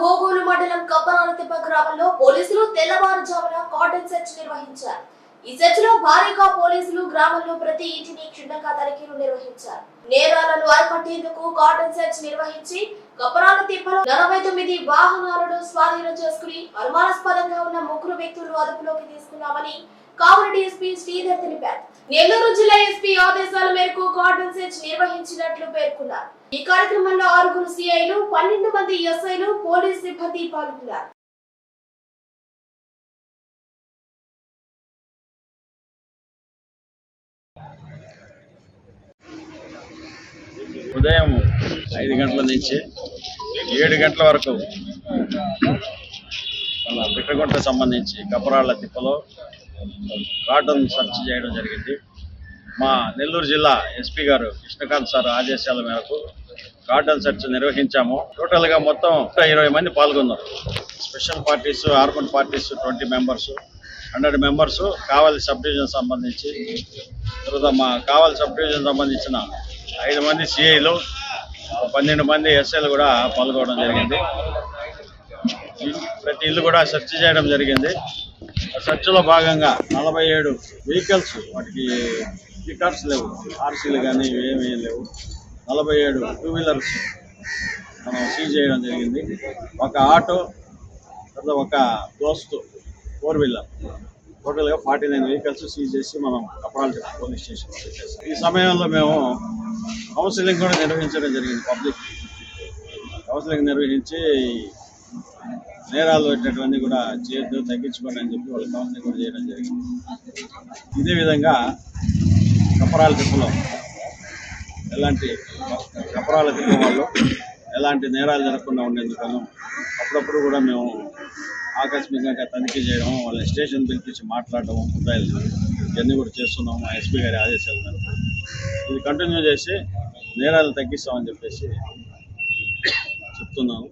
బోగోలు మండలం కప్పనాలతిప్ప గ్రామంలో పోలీసులు తెల్లవారుజామున కాటన్ సెర్చ్ నిర్వహించారు. ఈ చర్చలో భారీగా పోలీసులు గ్రామంలో ప్రతి ఇంటిని క్షుణ్ణంగా తనిఖీలు నిర్వహించారు. నేరాలను అరికట్టేందుకు కాటన్ సెర్చ్ నిర్వహించి కపరాల తిప్పలో నలభై తొమ్మిది వాహనాలను స్వాధీనం చేసుకుని అనుమానాస్పదంగా ఉన్న ముగ్గురు వ్యక్తులను అదుపులోకి తీసుకున్నామని కావలి ఎస్పీ శ్రీధర్ తెలిపారు. నెల్లూరు జిల్లా ఎస్పీ ఆదేశాల మేరకు కాటన్ సెర్చ్ నిర్వహించినట్లు పేర్కొన్నారు. ఈ కార్యక్రమంలో ఆరుగురు సిఐలు పన్నెండు మంది ఎస్ఐలు పోలీస్ సిబ్బంది పాల్గొన్నారు. ఉదయం ఐదు గంటల నుంచి ఏడు గంటల వరకు మన పిట్టగుంట సంబంధించి కపరాళ్ళ తిప్పలో కాటన్ సెర్చ్ చేయడం జరిగింది. మా నెల్లూరు జిల్లా ఎస్పీ గారు కృష్ణకాంత్ సార్ ఆదేశాల మేరకు కాటన్ సెర్చ్ నిర్వహించాము. టోటల్గా మొత్తం ఇరవై మంది పాల్గొన్నారు. Special parties urban parties twenty members hundred members కావాలి సబ్ డివిజన్ సంబంధించి తర్వాత మా కావాలి సబ్ డివిజన్ సంబంధించిన ఐదు మంది సిఐలు పన్నెండు మంది ఎస్ఐలు కూడా పాల్గొనడం జరిగింది. ప్రతి ఇల్లు కూడా సెర్చ్ చేయడం జరిగింది. సెర్చ్లో భాగంగా నలభై ఏడు వెహికల్స్ వాటికి స్పీకర్స్ లేవు. ఆర్సీలు కానీ ఏమీ లేవు. నలభై ఏడు టూ వీలర్స్ మనం సీజ్ చేయడం జరిగింది. ఒక ఆటో తర్వాత ఒక దోస్తు ఫోర్ వీలర్ టోటల్గా ఫార్టీ నైన్ వెహికల్స్ సీజ్ చేసి మనం కపరాలు పోలీస్ స్టేషన్ ఈ సమయంలో మేము కౌన్సిలింగ్ కూడా నిర్వహించడం జరిగింది పబ్లిక్. కౌన్సిలింగ్ నిర్వహించి నేరాలు పెట్టేటువంటి కూడా చేయొద్దు తగ్గించుకోండి అని చెప్పి వాళ్ళు కౌన్సిలింగ్ కూడా చేయడం జరిగింది. ఇదే విధంగా కపరాల తిప్పలో ఎలాంటి కపరాల తిప్ప వాళ్ళు ఎలాంటి నేరాలు జరగకుండా ఉండేందుకను అప్పుడప్పుడు కూడా మేము ఆకస్మికంగా తనిఖీ చేయడం వాళ్ళ స్టేషన్ పిలిపించి మాట్లాడడం ముద్దాయిలు ఇవన్నీ కూడా చేస్తున్నాం మా ఎస్పీ గారి ఆదేశాల మేరకు. ఇది కంటిన్యూ చేసి నేరాలు తగ్గిస్తామని చెప్పేసి చెప్తున్నాను.